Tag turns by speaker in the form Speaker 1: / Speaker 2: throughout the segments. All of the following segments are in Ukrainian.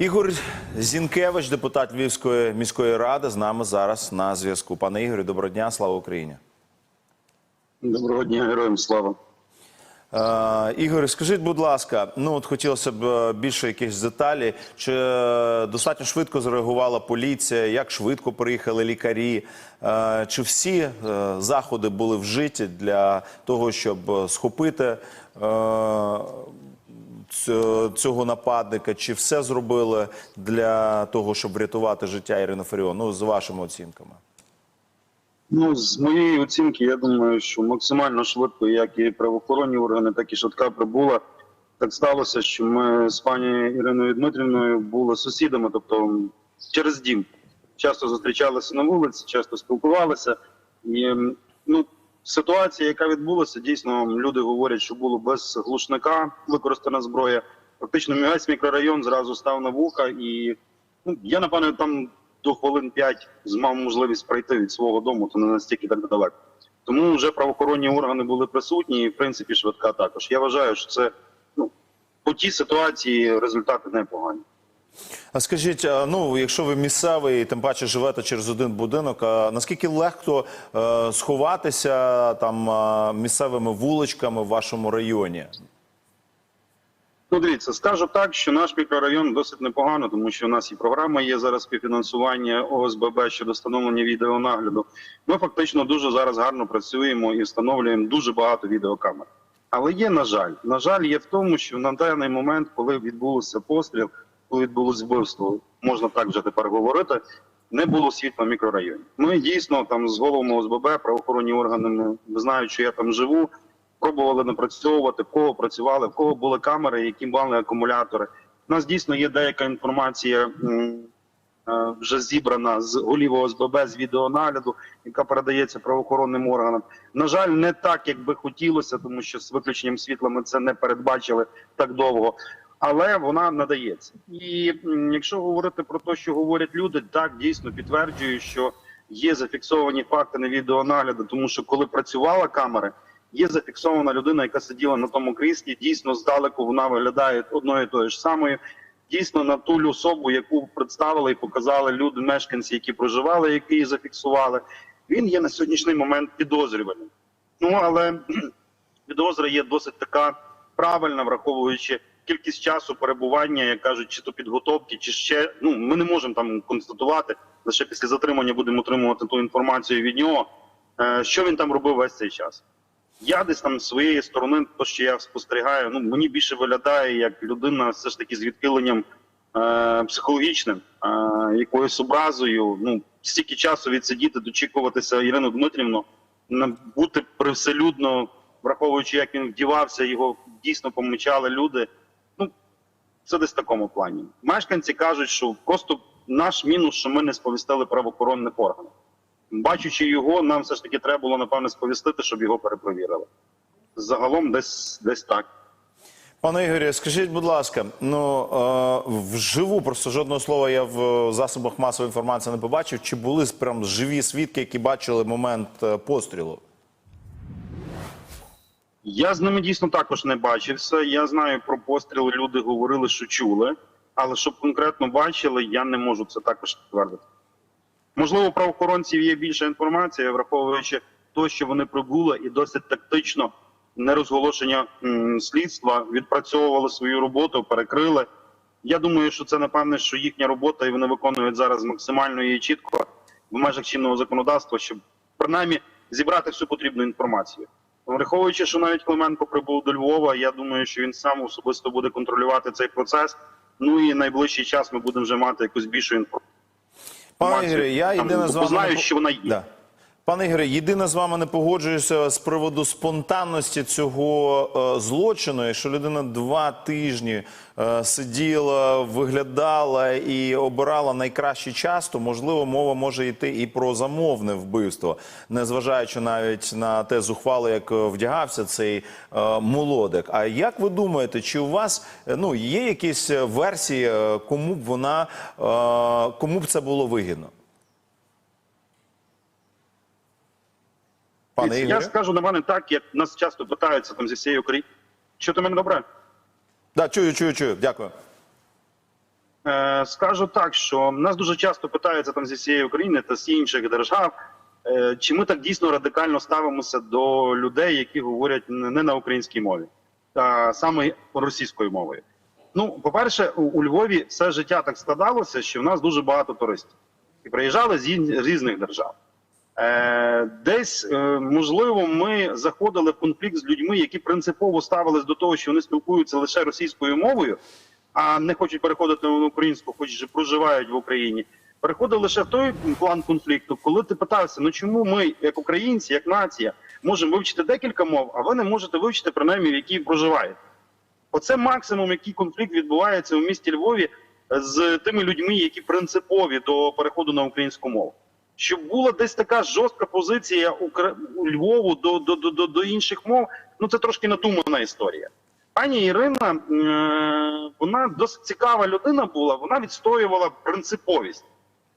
Speaker 1: Ігор Зінкевич, депутат Львівської міської ради, з нами зараз на зв'язку. Пане Ігорю, доброго дня, слава Україні.
Speaker 2: Доброго дня, героям слава.
Speaker 1: Е, Ігор, скажіть, будь ласка, ну от хотілося б е, більше якихось деталі. Чи е, достатньо швидко зреагувала поліція? Як швидко приїхали лікарі? Е, Чи всі е, заходи були вжиті для того, щоб е, схопити е, цього нападника? Чи все зробили для того, щоб врятувати життя Ірини Фаріон? Ну, з вашими оцінками.
Speaker 2: Ну, з моєї оцінки, я думаю, що максимально швидко, як і правоохоронні органи, так і швидка прибула. Так сталося, що ми з пані Іриною Дмитрівною були сусідами, тобто через дім. Часто зустрічалися на вулиці, часто спілкувалися. І ну, ситуація, яка відбулася, дійсно люди говорять, що було без глушника використана зброя. Фактично, весь мікрорайон зразу став на вуха, і ну, я напевно там до хвилин 5 змав можливість пройти від свого дому, то не настільки так далеко. Тому вже правоохоронні органи були присутні, і в принципі швидка також. Я вважаю, що це ну по тій ситуації результати непогані.
Speaker 1: А скажіть, ну якщо ви місцевий, тим паче живете через один будинок, наскільки легко е, сховатися там місцевими вуличками в вашому районі?
Speaker 2: Ну, дивіться, скажу так, що наш мікрорайон досить непогано, тому що у нас і програма є зараз співфінансування ОСББ щодо встановлення відеонагляду. Ми фактично дуже зараз гарно працюємо і встановлюємо дуже багато відеокамер. Але є, на жаль, на жаль, є в тому, що на даний момент, коли відбулося постріл, коли відбулось вбивство, можна так вже тепер говорити. Не було світла в мікрорайоні. Ми дійсно там з головами ОСББ, правоохоронні органи знають, що я там живу пробували напрацьовувати, в кого працювали, в кого були камери, які мали акумулятори. У нас дійсно є деяка інформація е, вже зібрана з голів ОСББ з відеонагляду, яка передається правоохоронним органам. На жаль, не так, як би хотілося, тому що з виключенням світла ми це не передбачили так довго. Але вона надається. І якщо говорити про те, що говорять люди, так дійсно підтверджую, що є зафіксовані факти на відеонагляду, тому що коли працювала камера, Є зафіксована людина, яка сиділа на тому кріслі. Дійсно, здалеку вона виглядає одною тою ж самою. Дійсно, на ту особу, яку представили і показали люди, мешканці, які проживали, які її зафіксували. Він є на сьогоднішній момент підозрюваним. Ну але підозра є досить така правильна, враховуючи кількість часу перебування, як кажуть, чи то підготовки, чи ще ну ми не можемо там констатувати. Лише після затримання будемо отримувати ту інформацію від нього, е, що він там робив весь цей час. Я десь там з своєї сторони, то що я спостерігаю, ну мені більше виглядає як людина, все ж таки з відхиленням е, психологічним, е, якоюсь образою. Ну стільки часу відсидіти, дочікуватися Ірину Дмитрівну, бути привселюдно, враховуючи, як він вдівався, його дійсно помічали люди. Це десь в такому плані. Мешканці кажуть, що просто наш мінус, що ми не сповістили правоохоронних органів. Бачучи його, нам все ж таки треба було напевне сповістити, щоб його перепровірили. Загалом, десь десь так.
Speaker 1: Пане Ігорі, скажіть, будь ласка, ну е, вживу просто жодного слова я в засобах масової інформації не побачив. Чи були прям живі свідки, які бачили момент е, пострілу?
Speaker 2: Я з ними дійсно також не бачився. Я знаю про постріли. Люди говорили, що чули, але щоб конкретно бачили, я не можу це також підтвердити. Можливо, у правоохоронців є більша інформація, враховуючи те, що вони прибули і досить тактично нерозголошення слідства відпрацьовували свою роботу, перекрили. Я думаю, що це напевне, що їхня робота, і вони виконують зараз максимально і чітко в межах чинного законодавства, щоб принаймні зібрати всю потрібну інформацію. Враховуючи, що навіть Клименко прибув до Львова, я думаю, що він сам особисто буде контролювати цей процес. Ну і найближчий час ми будемо вже мати якусь більшу інформацію.
Speaker 1: Пане Ігорі, я єдине з вами
Speaker 2: знаю, що вона є.
Speaker 1: Да. Пане Ігоре, єдине з вами не погоджуюся з приводу спонтанності цього е, злочину, що людина два тижні е, сиділа, виглядала і обирала найкращий час, то можливо мова може йти і про замовне вбивство, незважаючи навіть на те зухвало, як е, вдягався цей е, молодик. А як ви думаєте, чи у вас е, ну є якісь версії, е, кому б вона е, кому б це було вигідно? Пане
Speaker 2: Я скажу на мене так, як нас часто питаються там зі всієї України. Що ти мене добре?
Speaker 1: Да, чую, чую, чую. Дякую.
Speaker 2: Е, скажу так, що нас дуже часто питаються там зі всієї України та з інших держав, е, чи ми так дійсно радикально ставимося до людей, які говорять не на українській мові, а саме російською мовою. Ну, по-перше, у, у Львові все життя так складалося, що в нас дуже багато туристів і приїжджали з різних держав. Е, десь, е, можливо, ми заходили в конфлікт з людьми, які принципово ставились до того, що вони спілкуються лише російською мовою, а не хочуть переходити на українську, хоч же проживають в Україні. Переходив лише в той план конфлікту, коли ти питався, ну чому ми, як українці, як нація, можемо вивчити декілька мов, а ви не можете вивчити принаймні, в якій проживаєте. Оце максимум, який конфлікт відбувається у місті Львові з тими людьми, які принципові до переходу на українську мову. Щоб була десь така жорстка позиція Львову до, до, до, до, інших мов, ну це трошки надумана історія. Пані Ірина, е, вона досить цікава людина була, вона відстоювала принциповість.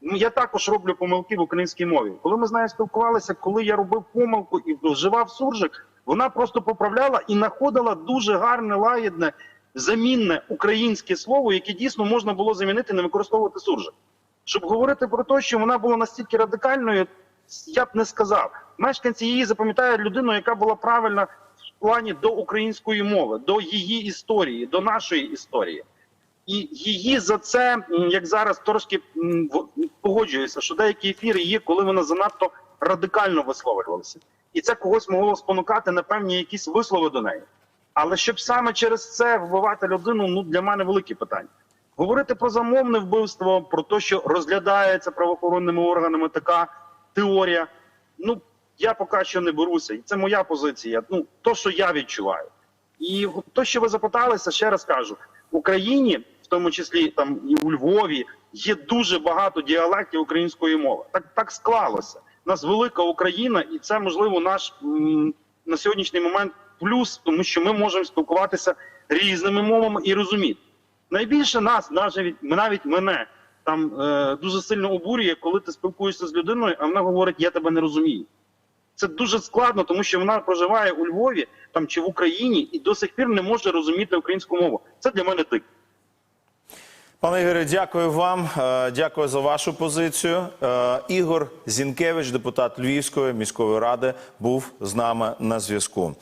Speaker 2: Я також роблю помилки в українській мові. Коли ми з нею спілкувалися, коли я робив помилку і вживав суржик, вона просто поправляла і знаходила дуже гарне, лагідне, замінне українське слово, яке дійсно можна було замінити, не використовувати суржик. Щоб говорити про те, що вона була настільки радикальною, я б не сказав. Мешканці її запам'ятають людину, яка була правильна в плані до української мови, до її історії, до нашої історії. І її за це, як зараз трошки погоджуюся, що деякі ефіри є, коли вона занадто радикально висловлювалася. І це когось могло спонукати на певні якісь вислови до неї. Але щоб саме через це вбивати людину, ну для мене великі питання. Говорити про замовне вбивство, про те, що розглядається правоохоронними органами така теорія. Ну я поки що не беруся, і це моя позиція. Ну то, що я відчуваю. І то, що ви запиталися, ще раз кажу: в Україні, в тому числі там і у Львові, є дуже багато діалектів української мови. Так так склалося. У нас велика Україна, і це можливо наш м, на сьогоднішній момент плюс, тому що ми можемо спілкуватися різними мовами і розуміти. Найбільше нас, навіть навіть мене там е, дуже сильно обурює, коли ти спілкуєшся з людиною, а вона говорить: Я тебе не розумію. Це дуже складно, тому що вона проживає у Львові там чи в Україні і до сих пір не може розуміти українську мову. Це для мене дик.
Speaker 1: Пане Ігоре, дякую вам. Е, Дякую за вашу позицію. Е, Ігор Зінкевич, депутат Львівської міської ради, був з нами на зв'язку.